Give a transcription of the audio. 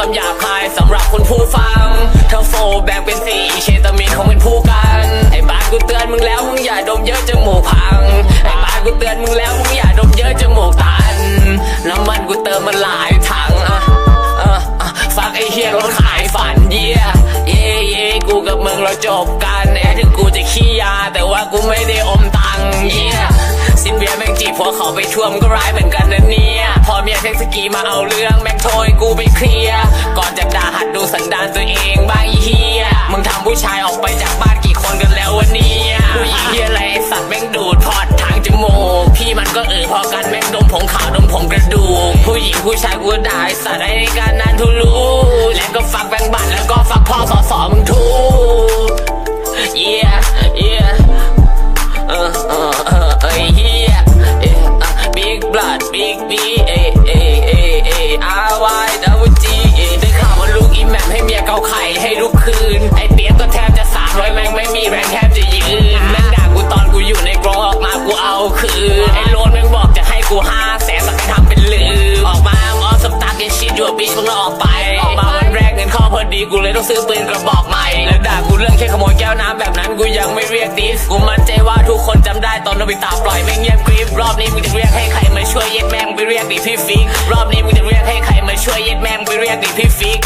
คำหยาบคายสำหรับคุณผู้ฟัง เธอโฟแบ่งเป็นสี่เคตามีนของเป็นผู้กัน ไอ้บ้านกูเตือนมึงแล้วมึงอย่าดมเยอะจมูกพัง ไอ้บ้านกูเตือนมึงแล้วมึงอย่าดมเยอะจมูกตัน น้ำมันกูเติมมันหลายถังอะเอออะฟักไอ้เฮียรถขายฝันเยี่ยเย่เย่กูกับมึงเราจบกันแม้ถึงกูจะขี้ยา แต่ว่ากูไม่ได้อมตังเยี่ยสิ้นเบียร์แม่งจีบผัวเขาไปท่วมก็ร้ายเหมือนกันนะเนี่ยพอมี เทคสกีมาเอาเรื่องแม่งโทยกูไปเคลียร์ก่อนจะด่าหัดดูสันดานตัวเองบ้างเฮียมึงทำผู้ชายออกไปจากบ้านกี่คนกันแล้ววันนี้ผู้หญิงเฮียอะไรสัตว์แม่งดูดพอดทางจมูกพี่มันก็เออพอกันแม่งดมผงขาวดมผงกระดูกผู้หญิงผู้ชายกูด่าไอ้สัตว์ไอ้การ เอาคืนไอโลนแม่งบอกจะให้กูห้าแสนแต่ทำเป็นลืม ออกมาออสมตาเกชิดยูบิชมึงออกไป ออกมาวันแรกเงินเข้าพอดีกูเลยต้องซื้อปืนกระบอกใหม่ แล้วด่ากูเรื่องแค่ขโมยแก้วน้ำแบบนั้นกูยังไม่เรียกดิส กูมั่นใจว่าทุกคนจำได้ตอนโนบิตาปล่อยไม่เงียบกริบรอบนี้มึงจะเรียกให้ใครมาช่วยเย็ดแม่งไปเรียกดิพี่ฟิก รอบนี้มึงจะเรียกให้ใครมาช่วยเย็ดแม่งไปเรียกดิพี่ฟิก